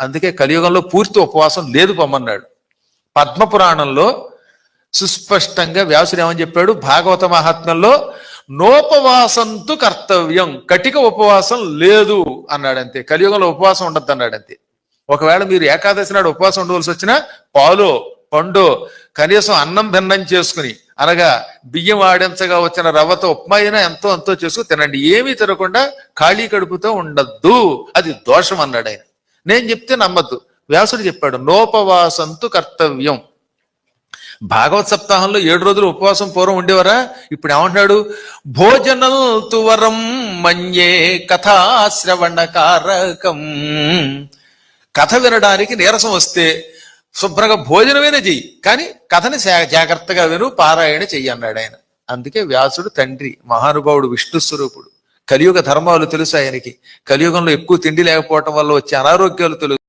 అందుకే కలియుగంలో పూర్తి ఉపవాసం లేదు పొమ్మన్నాడు పద్మపురాణంలో సుస్పష్టంగా వ్యాసుడు ఏమని చెప్పాడు? భాగవత మహాత్మ్యంలో నోపవాసంతు కర్తవ్యం కటిక ఉపవాసం లేదు అన్నాడంతే కలియుగంలో ఉపవాసం ఉండద్దు అన్నాడంతే ఒకవేళ మీరు ఏకాదశి నాడు ఉపవాసం ఉండవలసి వచ్చినా పాలో పండు కనీసం అన్నం భిన్నం చేసుకుని అనగా బియ్యం ఆడించగా వచ్చిన రవ్వతో ఉప్మా అయినా ఎంతో ఎంతో చేసుకుని తినండి. ఏమీ తినకుండా ఖాళీ కడుపుతో ఉండద్దు. అది దోషం అన్నాడు ఆయన. నేను చెప్తే నమ్మద్దు. వ్యాసుడు చెప్పాడు నోపవాసంతు కర్తవ్యం. భాగవత్ సప్తాహంలో ఏడు రోజులు ఉపవాసం పూర్వం ఉండేవారా? ఇప్పుడు ఏమంటున్నాడు? భోజనం తువరం మన్యే కథాశ్రవణ కారకం కథ వినడానికి నీరసం వస్తే శుభ్రంగా భోజనమైనా చెయ్యి. కానీ కథని జాగ్రత్తగా విను పారాయణ చెయ్యి అన్నాడు ఆయన. అందుకే వ్యాసుడు తండ్రి మహానుభావుడు విష్ణు స్వరూపుడు. కలియుగ ధర్మాలు తెలుసు ఆయనకి. కలియుగంలో ఎక్కువ తిండి లేకపోవటం వల్ల వచ్చే అనారోగ్యాలు తెలుసు